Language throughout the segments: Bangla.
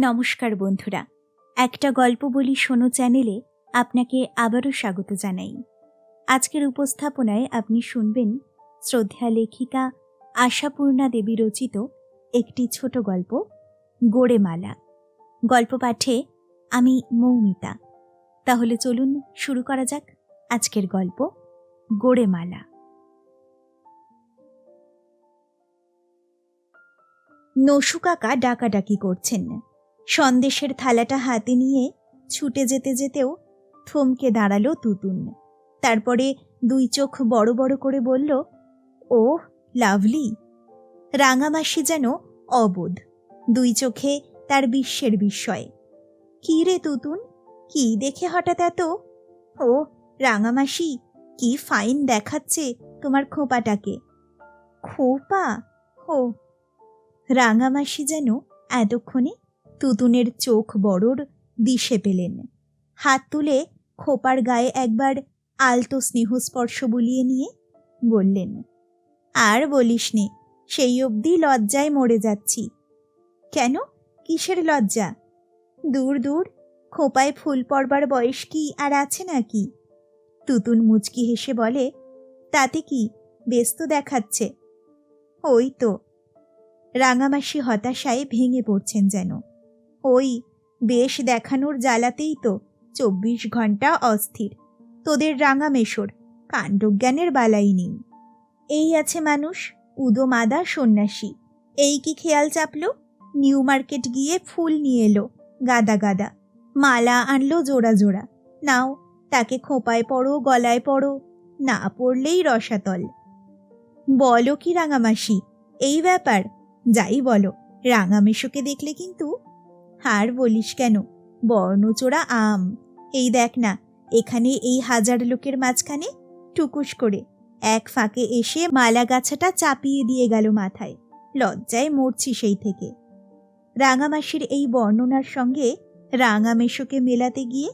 নমস্কার বন্ধুরা। একটা গল্প বলি শোনো চ্যানেলে আপনাকে আবারও স্বাগত জানাই। আজকের উপস্থাপনায় আপনি শুনবেন শ্রদ্ধা লেখিকা আশাপূর্ণা দেবী রচিত একটি ছোট গল্প, গোড়েমালা। গল্প পাঠে আমি মৌমিতা। তাহলে চলুন শুরু করা যাক আজকের গল্প, গোড়েমালা। নসু কাকা ডাকাডাকি করছেন। সন্দেশের থালাটা হাতে নিয়ে ছুটে যেতে যেতেও থমকে দাঁড়াল তুতুন। তারপরে দুই চোখ বড় বড় করে বলল ও লাভলি। রাঙামাসি যেন অবোধ। দুই চোখে তার বিশ্বের বিস্ময়। কি রে তুতুন, কি দেখে হঠাৎ এত? ও রাঙামাসি, কি ফাইন দেখাচ্ছে তোমার খোপাটাকে। খোপা? ও রাঙামাসি যেন এতক্ষণে তুতুনের চোখ বড়র দিশে পেলেন। হাত তুলে খোপার গায়ে একবার আলতো স্নেহস্পর্শ বুলিয়ে নিয়ে বললেন, আর বলিসনে সেই অবধি লজ্জায় মরে যাচ্ছি। কেন? কিসের লজ্জা? দূর দূর, খোপায় ফুল পড়বার বয়স কি আর আছে নাকি? তুতুন মুচকি হেসে বলে, তাতে কি? ব্যস্ত দেখাচ্ছে। ওই তো। রাঙামাসি হতাশায় ভেঙে পড়ছেন যেন। ওই বেশ দেখানোর জ্বালাতেই তো। চব্বিশ ঘণ্টা অস্থির। তোদের রাঙামেশর। কাণ্ডজ্ঞানের বালাই নেই। এই আছে মানুষ, উদো মাদা সন্ন্যাসী। এই কি খেয়াল চাপলো? নিউ মার্কেট গিয়ে ফুল নিয়ে এলো, গাদা গাদা। মালা আনলো জোড়া জোড়া। নাও, তাকে খোঁপায় পড়ো, গলায় পড়ো। না পড়লেই রসাতল। বলো কি রাঙামাসি? এই ব্যাপার? যাই বলো। রাঙামেশোকে দেখলে কিন্তু হার বলিস কেন? বর্ণচোরা আম। এই দেখ না, এখানে এই হাজার লোকের মাঝখানে টুকুস করে এক ফাঁকে এসে মালা গাছাটা চাপিয়ে দিয়ে গেল মাথায়। লজ্জায় মরছি সেই থেকে। রাঙামাসির এই বর্ণনার সঙ্গে রাঙামেশোকে মেলাতে গিয়ে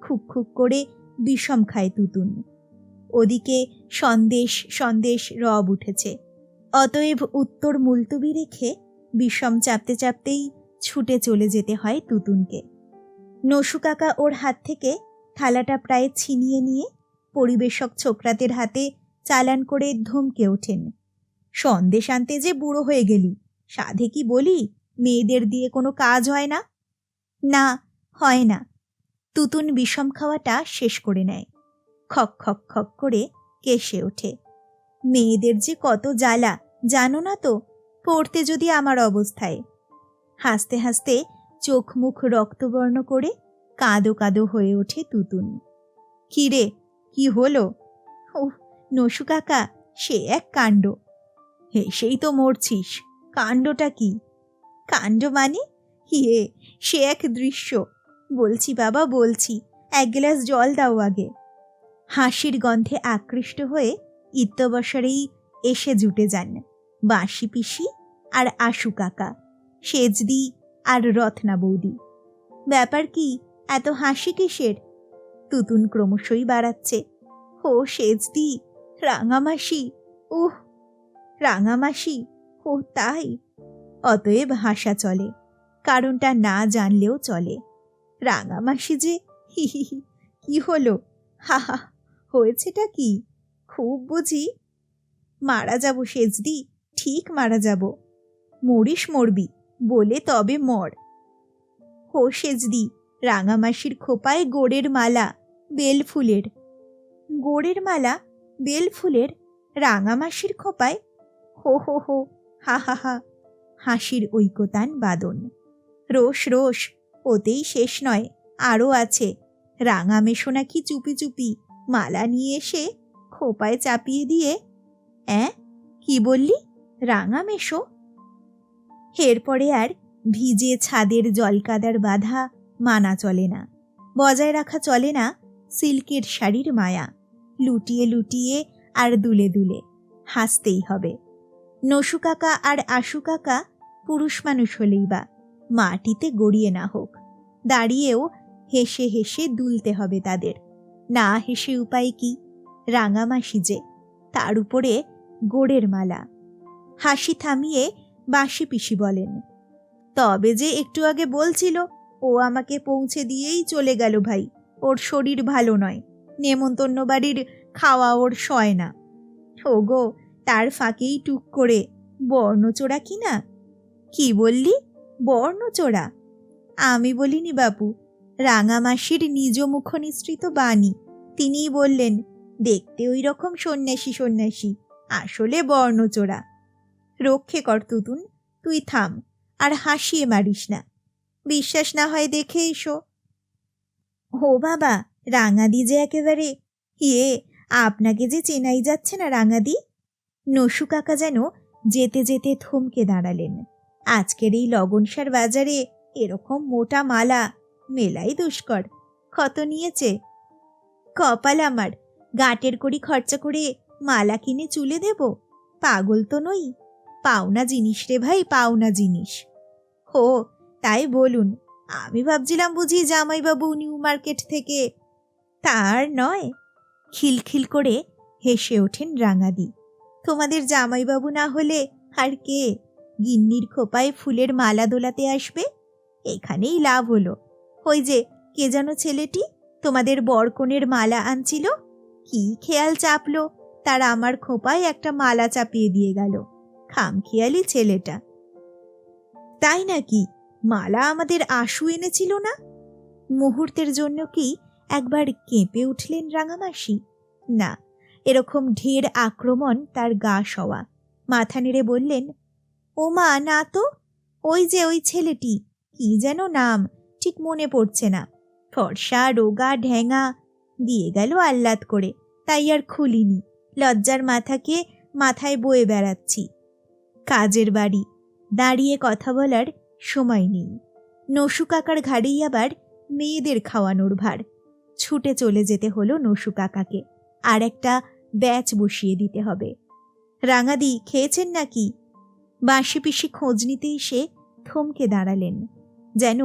খুক খুক করে বিষম খায় তুতুন। ওদিকে সন্দেশ সন্দেশ রব উঠেছে। অতএব উত্তর মুলতুবি রেখে বিষম চাপতে চাপতেই ছুটে চলে যেতে হয় তুতুনকে। নসু কাকা ওর হাত থেকে থালাটা প্রায় ছিনিয়ে নিয়ে পরিবেশক ছোকরাতের হাতে চালান করে ধমকে ওঠেন। সন্দেশ আনতে যে বুড়ো হয়ে গেলি, সাধে কি বলি, মেয়েদের দিয়ে কোনো কাজ হয় না? না, হয় না। তুতুন বিষম খাওয়াটা শেষ করে নেয়। খক খক খক করে কেসে ওঠে। মেয়েদের যে কত জ্বালা, জানো না তো? পড়তে যদি আমার অবস্থায়। হাসতে হাসতে চোখ মুখ রক্তবর্ণ করে কাঁদো কাঁদো হয়ে ওঠে তুতুন। কি রে, কি হলো? ও নসু কাকা, সে এক কাণ্ড। হেসেই তো মরছিস, কাণ্ডটা কি? কাণ্ড মানে? হিয়ে সে এক দৃশ্য। বলছি বাবা, বলছি, এক গ্লাস জল দাও আগে। হাসির গন্ধে আকৃষ্ট হয়ে ইত্যবসরেই এসে জুটে যান বাঁশি পিসি আর আশু কাকা। সেজদি আর রত্না বৌদি। ব্যাপার কি, এত হাসি কিসের? তুতুন ক্রমশই বাড়াচ্ছে। ও সেজদি, রাঙামাসি, উহ, রাঙামাসি, ও তাই। অতএব হাসা চলে, কারণটা না জানলেও চলে। রাঙামাসি যে, হি কি হলো? হা, হয়েছেটা কি? খুব বুঝি। মারা যাব সেজদি, ঠিক মারা যাব। মরিস মরবি। বলে তবে মর। হো সেজদি, রাঙামাসির খোপায় গোড়ের মালা বেল ফুলের গোড়ের মালা বেল ফুলের রাঙামাসির খোপায়? হো হো হো, হা হা হা, হাসির ঐকতান বাদন। রোষ রোষ, ওতেই শেষ নয়, আরও আছে। রাঙামেশো নাকি চুপি চুপি, মালা নিয়ে এসে খোপায় চাপিয়ে দিয়ে, অ্যাঁ, কি বললি? রাঙামেশো এরপরে আর ভিজে ছাদের জলকাদার বাধা মানা চলে না। বজায় রাখা চলে না সিল্কের শাড়ির মায়া। লুটিয়ে লুটিয়ে আর দুলে দুলে হাসতেই হবে। নসু কাকা আর আশু কাকা পুরুষ মানুষ হলেই বা মাটিতে গড়িয়ে না হোক, দাঁড়িয়েও হেসে হেসে দুলতে হবে তাদের। না হেসে উপায় কি? রাঙামাসি যে, তার উপরে গোড়ের মালা। হাসি থামিয়ে বাঁশি পিসি বলেন। তবে যে একটু আগে বলছিল, ও আমাকে পৌঁছে দিয়েই চলে গেল ভাই। ওর শরীর ভালো নয়, নেমন্তন্ন বাড়ির খাওয়া ওর সয় না। ওগো, তার ফাঁকেই টুক করে, বর্ণচোরা কি না? কি বললি? বর্ণচোরা? আমি বলিনি বাপু রাঙামাসির নিজ মুখ নিঃসৃত বাণী। তিনিই বললেন, দেখতে ওই রকম সন্ন্যাসী সন্ন্যাসী, আসলে বর্ণচোরা। রক্ষে কর তুতুন, তুই থাম, আর হাসিয়ে মারিস না। বিশ্বাস না হয় দেখে এসো। ও বাবা, রাঙাদি যে একেবারে ইয়ে আপনাকে যে চেনাই যাচ্ছে না রাঙাদি? নসু কাকা যেন যেতে যেতে থমকে দাঁড়ালেন। আজকের এই লগনসার বাজারে এরকম মোটা মালা, মেলাই দুষ্কর কত নিয়েছে। কপাল আমার, গাঁটের কড়ি খরচা করে মালা কিনে চুলে দেব, পাগল তো নই। পাওনা জিনিস রে ভাই, পাওনা জিনিস। হো, তাই বলুন, আমি ভাবছিলাম বুঝি জামাইবাবু নিউ মার্কেট থেকে। তার নয়, খিলখিল করে হেসে ওঠেন রাঙাদি। তোমাদের জামাইবাবু না হলে আর কে? গিন্নির খোপায় ফুলের মালা দোলাতে আসবে? এখানেই লাভ হলো। ওই যে, কে যেন ছেলেটি তোমাদের বরকনের মালা আনছিল? কি খেয়াল চাপলো? তার আমার খোপায় একটা মালা চাপিয়ে দিয়ে গেল। খামখেয়ালি ছেলেটা। তাই নাকি মালা আমাদের আশু এনেছিল না? মুহূর্তের জন্য কি একবার কেঁপে উঠলেন রাঙামাসি? না, এরকম ঢের আক্রমণ তার গা সওয়া। মাথা নেড়ে বললেন, ও মা, না তো, ওই যে ওই ছেলেটি, কি যেন নাম, ঠিক মনে পড়ছে না। ফর্সা, রোগা ঢ্যাঙা দিয়ে গেল আহ্লাদ করে, তাই আর খুলিনি। লজ্জার মাথাকে মাথায় বয়ে বেড়াচ্ছি। কাজের বাড়ি। দাঁড়িয়ে কথা বলার সময় নেই। নসু কাকার ঘাড়েই আবার মেয়েদের খাওয়ানোর ভার। ছুটে চলে যেতে হলো নসু কাকাকে। আর একটা ব্যাচ বসিয়ে দিতে হবে। রাঙাদি, খেয়েছেন নাকি? বাঁশি পিসি খোঁজ নিতে এসে থমকে দাঁড়ালেন। যেন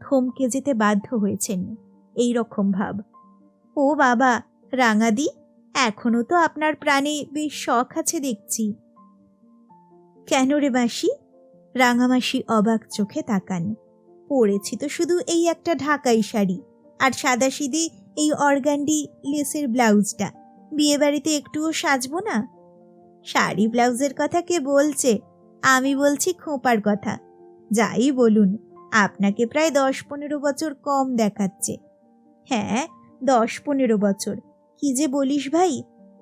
থমকে যেতে বাধ্য হয়েছেন এই রকম ভাব। ও বাবা, রাঙাদি এখনও তো আপনার প্রাণে বেশ শখ আছে দেখছি। কেন রে বাঁশি রাঙামাসি অবাক চোখে তাকান। পরেছি তো শুধু এই একটা ঢাকাই শাড়ি, আর সাদা সিদে এই অর্গান্ডি লেসের ব্লাউজটা। বিয়ে বাড়িতে একটুও সাজবো না? শাড়ি ব্লাউজের কথা কে বলছে? আমি বলছি খোঁপার কথা। যাই বলুন, আপনাকে প্রায় দশ পনেরো বছর কম দেখাচ্ছে। হ্যাঁ দশ পনেরো বছর। কি যে বলিস ভাই?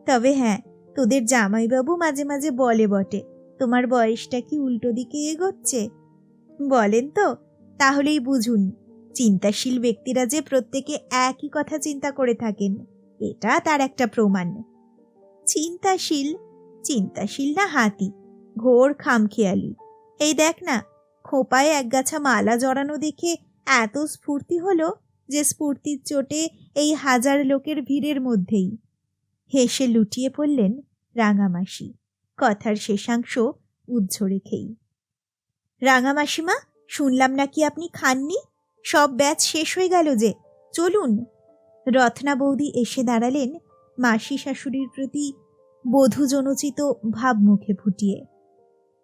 তবে হ্যাঁ তোদের জামাইবাবু মাঝে মাঝে বলে বটে। তোমার বয়সটা কি উল্টো দিকে এগোচ্ছে? বলেন তো, তাহলেই বুঝুন। চিন্তাশীল ব্যক্তিরা যে প্রত্যেকে একই কথা চিন্তা করে থাকেন, এটা তার একটা প্রমাণ। চিন্তাশীল চিন্তাশীল না হাতি, ঘোর খামখেয়ালি। এই দেখ না, খোপায় একগাছা মালা জড়ানো দেখে এত স্ফূর্তি হলো যে স্ফূর্তির চোটে এই হাজার লোকের ভিড়ের মধ্যেই। হেসে লুটিয়ে পড়লেন রাঙামাসি। কথার শেষাংশ উজ্জ্ব রেখেই রাঙামাসিমা শুনলাম নাকি আপনি খাননি? সব ব্যাচ শেষ হয়ে গেল যে, চলুন। রত্না বৌদি এসে দাঁড়ালেন মাসি শাশুড়ির প্রতি বধূজনোচিত ভাব মুখে ফুটিয়ে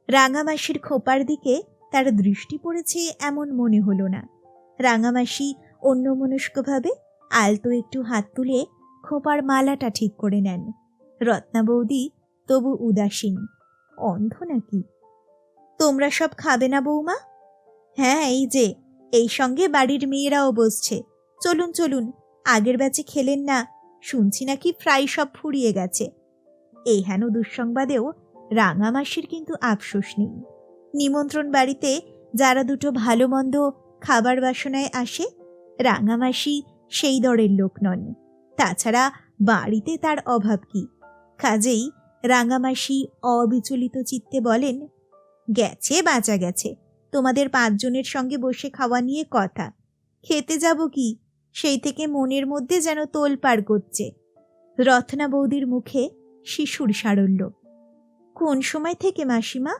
রাঙামাসির খোপার দিকে তার দৃষ্টি পড়েছে এমন মনে হলো না। রাঙামাসি অন্যমনস্কভাবে আলতো একটু হাত তুলে খোপার মালাটা ঠিক করে নেন। রত্না বৌদি তবু উদাসীন। অন্ধ নাকি? তোমরা সব খাবে না বৌমা? হ্যাঁ এই যে, এই সঙ্গে বাড়ির মেয়েরাও বসছে। চলুন চলুন, আগের ব্যাচে খেলেন না, শুনছি নাকি ফ্রাই সব ফুরিয়ে গেছে। এই হেন দুঃসংবাদেও রাঙামাসির কিন্তু আফসোস নেই। নিমন্ত্রণ বাড়িতে যারা দুটো ভালো মন্দ খাবার বাসনায় আসে রাঙামাসি সেই দরের লোক নন। তাছাড়া বাড়িতে তার অভাব কি? কাজেই রাঙামাসি অবিচলিত চিত্তে বলেন, গেছে, বাঁচা গেছে। তোমাদের পাঁচজনের সঙ্গে বসে খাওয়া নিয়ে কথা। খেতে যাব কি? সেই থেকে মনের মধ্যে যেন তোল পার করছে। রত্না বৌদির মুখে শিশুর সারল্য। কোন সময় থেকে মাসিমা?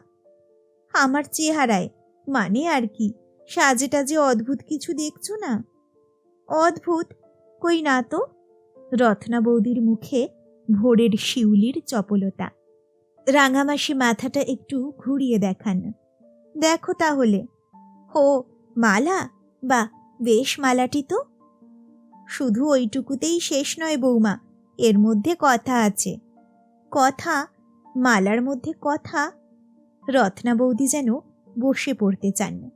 আমার চেহারায়। মানে আর কি? সাজে টাজে অদ্ভুত কিছু দেখছ না? অদ্ভুত? কই না তো? রত্না বৌদির মুখে ভোরের শিউলির চপলতা। রাঙামাসি মাথাটা একটু ঘুরিয়ে দেখান। দেখো তাহলে। ও মালা? বা বেশ মালাটি তো। শুধু ওইটুকুতেই শেষ নয় বৌমা, এর মধ্যে কথা আছে। কথা? মালার মধ্যে কথা? রত্না বৌদি যেন বসে পড়তে চান।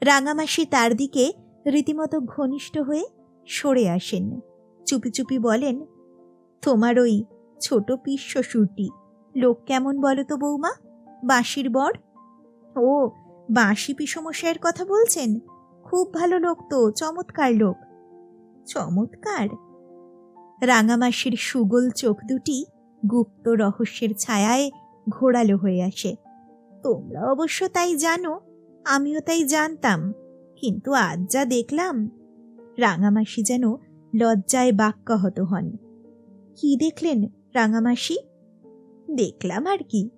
রাঙামাসি তার দিকে রীতিমতো ঘনিষ্ঠ হয়ে সরে আসেন। চুপি চুপি বলেন, তোমার ওই ছোট পিস্য সুরটি। লোক কেমন বলো তো বৌমা? বাঁশির বর? ও, বাঁশি পিসমশাইয়ের কথা বলছেন? খুব ভালো লোক তো, চমৎকার লোক। চমৎকার? রাঙামাসির সুগোল চোখ দুটি গুপ্ত রহস্যের ছায়ায় ঘোরালো হয়ে আসে। তোমরা অবশ্য তাই জানো, আমিও তাই জানতাম, কিন্তু আজ যা দেখলাম, রাঙামাসি যেন লজ্জায় বাক্যাহত হন। কি দেখলেন? রাঙামাসি? দেখলাম আর কি।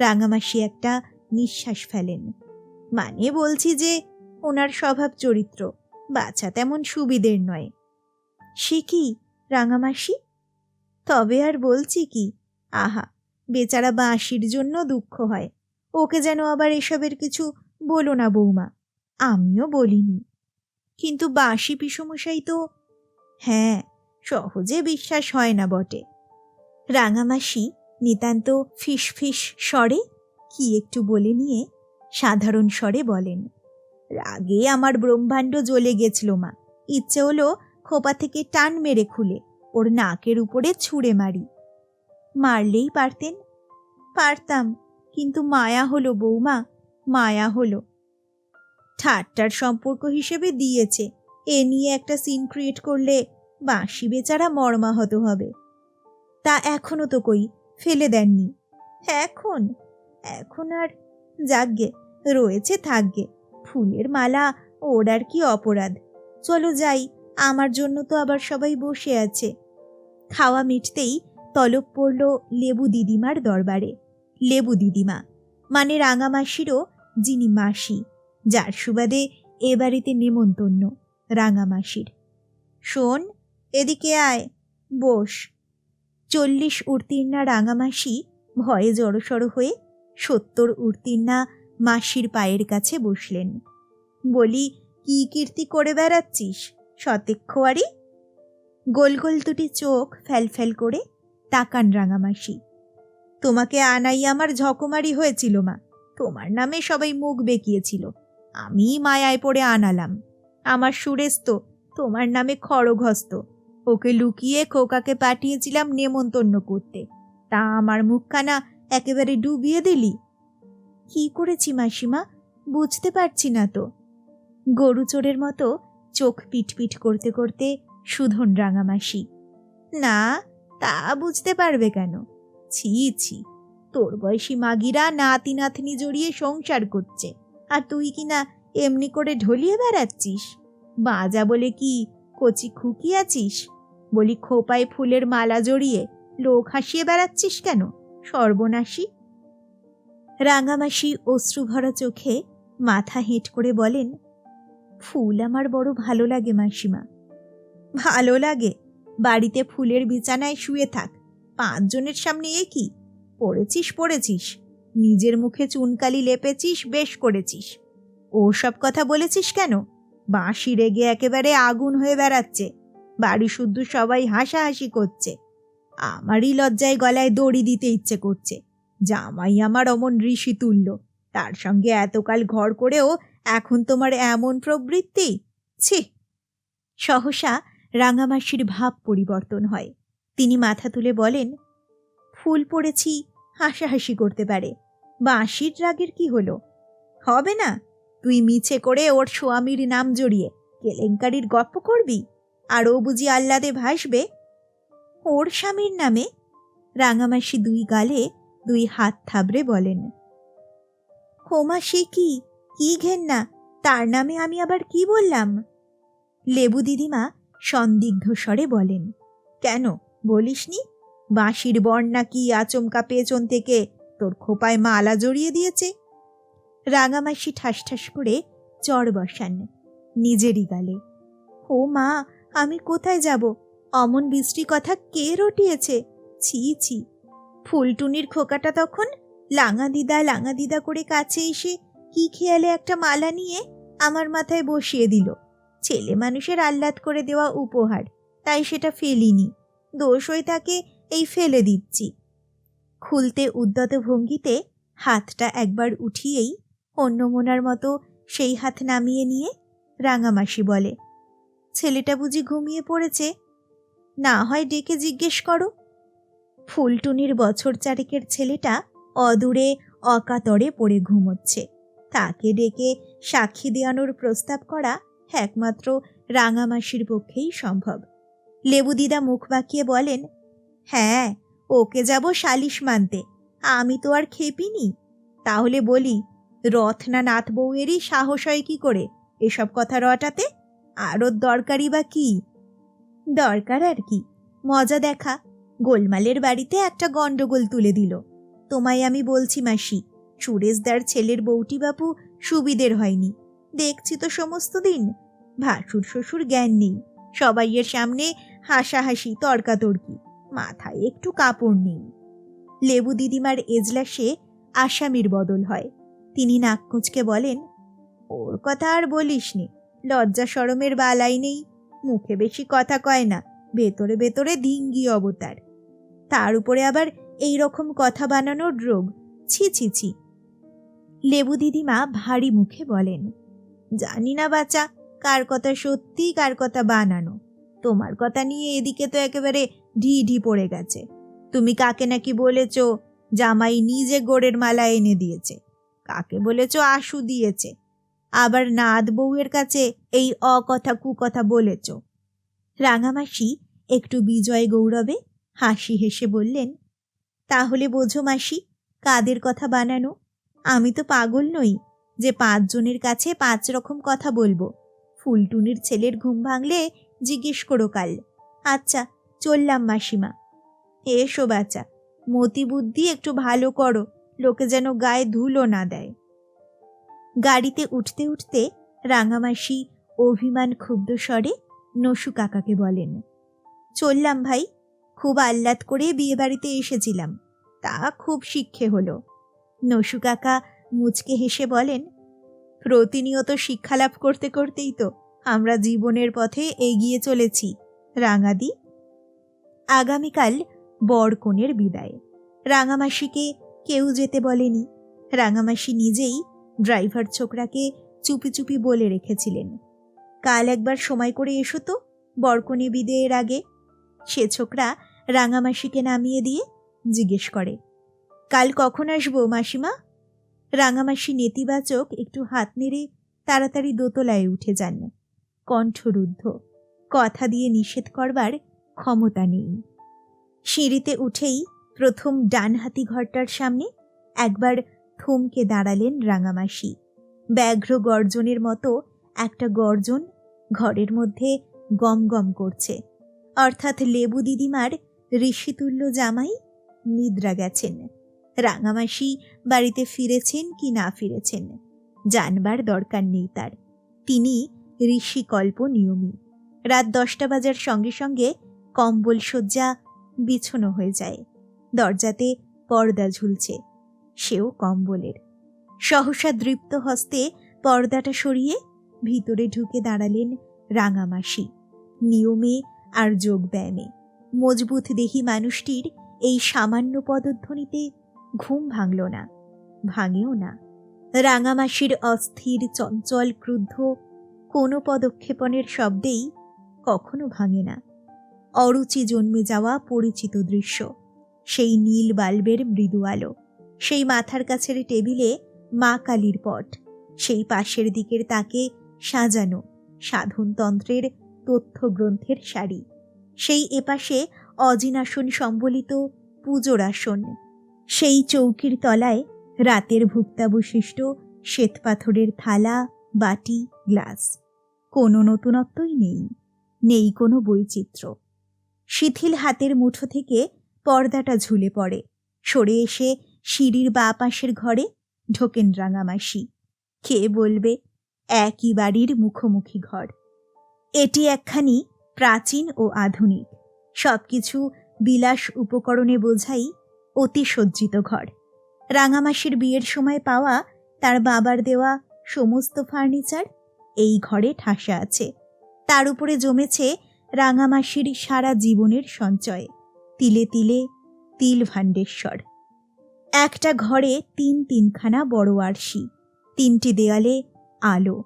রাঙামাসি একটা নিঃশ্বাস ফেলেন। মানে বলছি যে, ওনার স্বভাব চরিত্র বাচ্চা তেমন সুবিধের নয়। সে কি রাঙামাসি? তবে আর বলছি কি, আহা, বেচারা বাঁশির জন্য দুঃখ হয়। ওকে যেন আবার এসবের কিছু বলো না বৌমা, আমিও বলিনি। কিন্তু বাঁশি পিসমশাই তো হ্যাঁ সহজে বিশ্বাস হয় না বটে। রাঙামাসি নিতান্ত ফিস ফিস স্বরে কি একটু বলে নিয়ে সাধারণ স্বরে বলেন, রাগে আমার ব্রহ্মাণ্ড জ্বলে গেছিল মা। ইচ্ছে হলো খোপা থেকে টান মেরে খুলে, ওর নাকের উপরে ছুঁড়ে মারি। মারলেই পারতেন। পারতাম, কিন্তু মায়া হলো বৌমা, মায়া হলো। ঠাট্টার সম্পর্ক হিসেবে দিয়েছে, এ নিয়ে একটা সিন ক্রিয়েট করলে বাঁশি বেচারা মর্মাহত হবে। তা এখনও তো কই, ফেলে দেননি। এখন এখন আর, যাগ্গে, রয়েছে থাকগে ফুলের মালা, ওর আর কি অপরাধ। চলো যাই, আমার জন্য তো আবার সবাই বসে আছে। খাওয়া মিটতেই তলব পড়ল লেবু দিদিমার দরবারে। লেবু দিদিমা মানে রাঙামাসিরও যিনি মাসি, যার সুবাদে এ বাড়িতে নেমন্তন্ন রাঙামাসির। শোন, এদিকে আয়, বস। চল্লিশ উত্তীর্ণা রাঙামাসি ভয়ে জড়সড় হয়ে সত্তর উত্তীর্ণা মাসির পায়ের কাছে বসলেন। বলি, কি কীর্তি করে বেড়াচ্ছিস? সতেক্ষোয়ারি গোল গোল দুটি চোখ ফ্যাল করে তাকান রাঙামাসি। তোমাকে আনাই আমার ঝকমারি হয়েছিল মা, তোমার নামে সবাই মুখ বেঁকিয়েছিল। আমি মায়ায় পড়ে আনালাম। আমার সুরেশ তো তোমার নামে খড়গস্ত ওকে লুকিয়ে খোকাকে পাঠিয়েছিলাম নেমন্তন্ন করতে। তা আমার মুখখানা একেবারে ডুবিয়ে দিলি। কি করেছি মাসিমা? বুঝতে পারছি না তো। গরু চোরের মতো চোখ পিটপিট করতে করতে সুধন রাঙামাসি না, তা বুঝতে পারবে কেন? ছি ছি, তোর বয়সী মাগিরা নাতি নাতনি জড়িয়ে সংসার করছে। আর তুই কি না এমনি করে ঢলিয়ে বেড়াচ্ছিস? বাজা বলে কি কচি খুকি আছিস? বলি খোপায় ফুলের মালা জড়িয়ে লোক হাসিয়ে বেড়াচ্ছিস কেন, সর্বনাশী? রাঙামাসি অশ্রুভরা চোখে মাথা হেঁট করে বলেন, ফুল আমার বড় ভালো লাগে মাসিমা। ভালো লাগে? বাড়িতে ফুলের বিছানায় শুয়ে থাক, পাঁচজনের সামনে এ কি? পড়েছিস পড়েছিস। নিজের মুখে চুনকালি লেপেছিস, বেশ করেছিস। ও সব কথা বলেছিস কেন? বাঁশি রেগে একেবারে আগুন হয়ে বেড়াচ্ছে। বাড়ি শুদ্ধ সবাই হাসাহাসি করছে। আমারই লজ্জায় গলায় দড়ি দিতে ইচ্ছে করছে। জামাই আমার অমন ঋষি তুল্য তার সঙ্গে এতকাল ঘর করেও এখন তোমার এমন প্রবৃত্তি? ছি! সহসা রাঙামাসির ভাব পরিবর্তন হয়। তিনি মাথা তুলে বলেন, ফুল পড়েছি, হাসাহাসি করতে পারে। বাঁশির রাগের কি হলো? হবে না। তুই মিছে করে ওর স্বামীর নাম জড়িয়ে কেলেঙ্কারির গপ্প করবি? আর ও বুঝি আহ্লাদে ভাসবে? ওর স্বামীর নামে? রাঙামাসি দুই গালে দুই হাত থাবড়ে বলেন। হোমা, সে কি? কি ঘেন্না? তার নামে আমি আবার কি বললাম? লেবু দিদিমা সন্দিগ্ধ স্বরে বলেন। কেন, বলিসনি? বাঁশির বর নাকি আচমকা পেছন থেকে তোর খোপায় মালা জড়িয়ে দিয়েছে? রাঙামাসি ঠাস ঠাস করে চড় বসান নিজেরই গালে। ও মা আমি কোথায় যাব? অমন বৃষ্টি কথা কে রটিয়েছে? ছি ছি। ফুলটুনির খোকাটা তখন লাঙা দিদা লাঙা দিদা করে কাছে এসে কি খেয়ালে একটা মালা নিয়ে আমার মাথায় বসিয়ে দিল। ছেলে মানুষের আহ্লাদ করে দেওয়া উপহার, তাই সেটা ফেলিনি। দোষ হয়ে তাকে এই ফেলে দিচ্ছি। খুলতে উদ্যত ভঙ্গিতে হাতটা একবার উঠিয়েই অন্য মোনার মতো সেই হাত নামিয়ে নিয়ে রাঙামাসি বলে ছেলেটা বুঝি ঘুমিয়ে পড়েছে? না হয় ডেকে জিজ্ঞেস করো। ফুলটুনির বছর চারেকের ছেলেটা অদূরে, অকাতরে পড়ে ঘুমোচ্ছে। তাকে ডেকে সাক্ষী দেওয়ানোর প্রস্তাব করা একমাত্র রাঙামাসির পক্ষেই সম্ভব। লেবুদিদা মুখ বাঁকিয়ে বলেন হ্যাঁ ওকে যাব সালিশ মানতে। আমি তো আর খেপিনি। তাহলে বলি রথ না নাথ বউয়েরই সাহস হয় কি করে? এসব কথা রটাতে আরও দরকারই বা কি? দরকার আর কি। মজা দেখা। গোলমালের বাড়িতে একটা গন্ডগোল তুলে দিল। তোমায় আমি বলছি, মাসি, সুরেশদার ছেলের বউটি বাপু সুবিধের হয়নি। দেখছি তো সমস্ত দিন। ভাসুর শ্বশুর জ্ঞান নেই। সবাইয়ের সামনে হাসাহাসি, তর্কাতর্কি। মাথায় একটু কাপড় নেই। লেবু দিদিমার এজলাসে আসামির বদল হয়। তিনি নাক কুঁচকে বলেন, ওর কথা আর বলিসনি। লজ্জা সরমের বালাই নেই। মুখে বেশি কথা কয় না, ভেতরে ভেতরে ধিঙ্গি অবতার। তার উপরে আবার এই রকম কথা বানানোর রোগ। ছি ছি ছি। লেবু দিদিমা ভারী মুখে বলেন, জানি না বাচ্চা কার কথা সত্যি, কার কথা বানানো। তোমার কথা নিয়ে এদিকে তো একেবারে ঢি ঢি পড়ে গেছে। তুমি কাকে নাকি বলেছ, জামাই নিজে গোড়ের মালা এনে দিয়েছে। কাকে বলেছ আশু দিয়েছে। আবার নাদ বউয়ের কাছে এই অকথা কুকথা বলেছ। রাঙামাসি একটু বিজয় গৌরবে হাসি হেসে বললেন, তাহলে বোঝো মাসি, কাদের কথা বানানো? আমি তো পাগল নই যে পাঁচজনের কাছে পাঁচ রকম কথা বলব। ফুলটুনির ছেলের ঘুম ভাঙলে জিজ্ঞেস করো কাল। আচ্ছা চললাম মাসিমা। এসো বাচ্চা মতি বুদ্ধি একটু ভালো করো, লোকে যেন গায়ে ধুলো না দেয়। গাড়িতে উঠতে উঠতে রাঙামাসি অভিমান ক্ষুব্ধ স্বরে নসু কাকাকে বলেন, চললাম ভাই, খুব আহ্লাদ করে বিয়ে বাড়িতে এসেছিলাম, তা খুব শিক্ষে হলো। নসু কাকা মুচকে হেসে বলেন, প্রতিনিয়ত শিক্ষালাভ করতে করতেই তো আমরা জীবনের পথে এগিয়ে চলেছি, রাঙাদি। আগামীকাল বরকনের বিদায়। রাঙামাসিকে কেউ যেতে বলেনি। রাঙামাসি নিজেই ড্রাইভার ছোকরাকে চুপি চুপি বলে রেখেছিলেন। কাল একবার সময় করে এসো তো, বরকনে বিদেয়ের আগে। সে ছোকরা রাঙামাসিকে নামিয়ে দিয়ে জিজ্ঞেস করে, কাল কখন আসব মাসিমা? রাঙামাসি নেতিবাচক একটু হাত নেড়ে তাড়াতাড়ি দোতলায় উঠে যান। কণ্ঠরুদ্ধ, কথা দিয়ে নিষেধ করবার ক্ষমতা নেই। সিঁড়িতে উঠেই প্রথম ডানহাতি ঘরটার সামনে একবার থমকে দাঁড়ালেন রাঙামাসি। ব্যাঘ্র গর্জনের মতো একটা গর্জন ঘরের মধ্যে গম গম করছে। অর্থাৎ লেবু দিদিমার ঋষিতুল্য জামাই নিদ্রা গেছেন। রাঙামাসি বাড়িতে ফিরেছেন কি না ফিরেছেন জানবার দরকার নেই তার। তিনি ঋষিকল্প নিয়মী। রাত দশটা বাজার সঙ্গে সঙ্গে কম্বল শয্যা বিছানো হয়ে যায়। দরজাতে পর্দা ঝুলছে। সেও কম্বলের। সহসা দৃপ্ত হস্তে পর্দাটা সরিয়ে ভিতরে ঢুকে দাঁড়ালেন রাঙামাসি। নিয়মে আর যোগব্যায়ামে মজবুত দেহি মানুষটির এই সামান্য পদধ্বনিতে ঘুম ভাঙল না, ভাঙেও না। রাঙামাসির অস্থির, চঞ্চল, ক্রুদ্ধ কোনো পদক্ষেপণের শব্দেই কখনো ভাঙে না। অরুচি জন্মে যাওয়া পরিচিত দৃশ্য, সেই নীল বাল্বের মৃদু আলো। সেই মাথার কাছের টেবিলে মা কালীর পট। সেই পাশের দিকের তাকে সাজানো সাধনতন্ত্রের তথ্য গ্রন্থের শাড়ি সেই এপাশে অজিনাসন সম্বলিত পুজোর আসন সেই চৌকির তলায় রাতের ভুক্তাবশিষ্ট শ্বেতপাথরের থালা, বাটি, গ্লাস। কোনো নতুনত্বই নেই নেই কোনো বৈচিত্র্য। শিথিল হাতের মুঠো থেকে পর্দাটা ঝুলে পড়ে। সরে এসে সিঁড়ির বা পাশের ঘরে? ঢোকেন রাঙামাসি। কে বলবে? একই বাড়ির মুখোমুখি ঘর। এটি একখানি প্রাচীন ও আধুনিক। সবকিছু বিলাস উপকরণে বোঝাই অতি সজ্জিত ঘর। রাঙামাসির বিয়ের সময় পাওয়া তার বাবার দেওয়া সমস্ত ফার্নিচার এই ঘরে ঠাসা আছে। তার উপরে জমেছে রাঙামাসির সারা জীবনের সঞ্চয়। তিলে তিলে তিল ভাণ্ডেশ্বর। একটা ঘরে তিন তিনখানা বড় আরশি, তিনটি দেয়ালে আলো।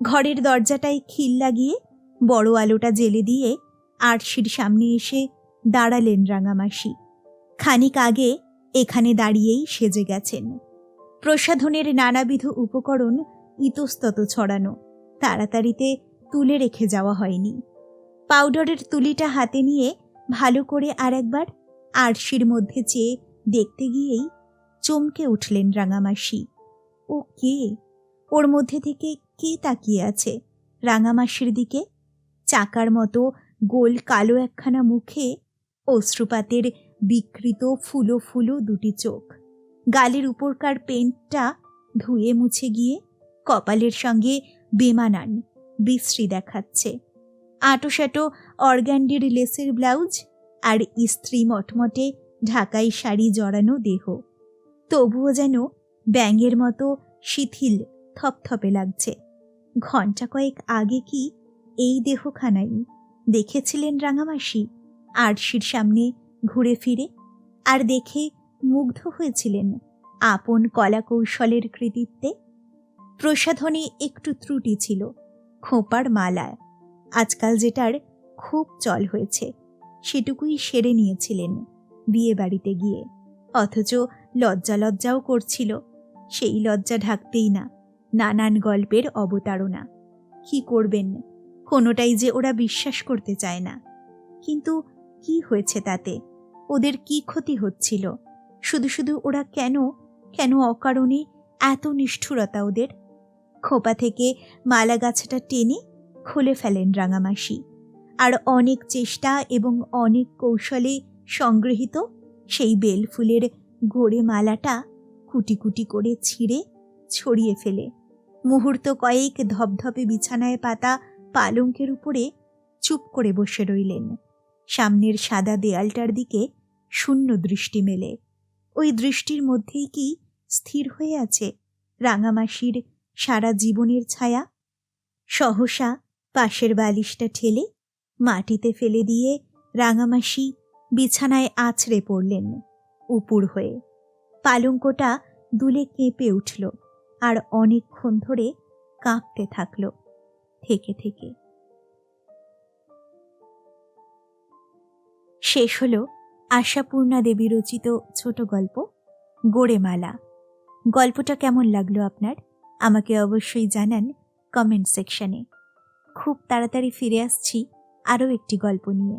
ঘরের দরজাটায় খিল লাগিয়ে বড় আলোটা জেলে দিয়ে আরশির সামনে এসে দাঁড়ালেন রাঙামাসি। খানিক আগে এখানে দাঁড়িয়েই সেজে গেছেন। প্রসাধনের নানাবিধ উপকরণ ইতস্তত ছড়ানো, তাড়াতাড়িতে তুলে রেখে যাওয়া হয়নি। পাউডারের তুলিটা হাতে নিয়ে ভালো করে আরেকবার আরশির মধ্যে চেয়ে দেখতে গিয়েই চমকে উঠলেন রাঙামাসি। ও কে? ওর মধ্যে থেকে কে তাকিয়ে আছে রাঙামাসির দিকে? চাকার মতো গোল কালো একখানা মুখে অশ্রুপাতের বিকৃত ফুলো ফুলো দুটি চোখ। গালের উপরকার পেন্টটা ধুয়ে মুছে গিয়ে কপালের সঙ্গে বেমানান বিশ্রী দেখাচ্ছে। আটোসাটো অর্গ্যান্ডির লেসের ব্লাউজ আর ইস্ত্রি মটমটে ঢাকাই শাড়ি জড়ানো দেহ। তবুও যেন ব্যাঙের মতো শিথিল থপথপে লাগছে। ঘণ্টা কয়েক আগে কি এই দেহখানাই দেখেছিলেন রাঙামাসি? আরশির সামনে ঘুরে ফিরে আর দেখে মুগ্ধ হয়েছিলেন আপন কলা কৌশলের কৃতিত্বে? প্রসাধনে একটু ত্রুটি ছিল, খোঁপার মালায় আজকাল যেটার খুব চল হয়েছে, সেটুকুই সেরে নিয়েছিলেন বিয়ে বাড়িতে গিয়ে। অথচ লজ্জা লজ্জাও করছিল। সেই লজ্জা ঢাকতেই না, নানান গল্পের অবতারণা। কি করবেন? কোনোটাই যে ওরা বিশ্বাস করতে চায় না। কিন্তু কি হয়েছে তাতে? ওদের কি ক্ষতি হচ্ছিল? শুধু শুধু ওরা কেন কেন অকারণে এত নিষ্ঠুরতা ওদের? খোপা থেকে মালা গাছাটা টেনে খুলে ফেলেন রাঙামাসি। আর অনেক চেষ্টা এবং অনেক কৌশলে সংগৃহীত সেই বেলফুলের গোড়ে মালাটা কুটি কুটি করে ছিঁড়ে ছড়িয়ে ফেলে। মুহূর্ত কয়েক ধপধপে বিছানায় পাতা পালঙ্কের উপরে চুপ করে বসে রইলেন। সামনের সাদা দেয়ালটার দিকে শূন্য দৃষ্টি মেলে। ওই দৃষ্টির মধ্যেই কি স্থির হয়ে আছে রাঙামাসির সারা জীবনের ছায়া? সহসা পাশের বালিশটা ঠেলে মাটিতে ফেলে দিয়ে রাঙামাসি বিছানায় আছড়ে পড়লেন। উপুর হয়ে পালঙ্কটা দুলে কেঁপে উঠল আর অনেকক্ষণ ধরে কাঁপতে থাকল থেকে থেকে। শেষ হল আশাপূর্ণা দেবী রচিত ছোট গল্প, গোড়েমালা। গল্পটা কেমন লাগল আপনার? আমাকে অবশ্যই জানান কমেন্ট সেকশনে। খুব তাড়াতাড়ি ফিরে আসছি আরও একটি গল্প নিয়ে।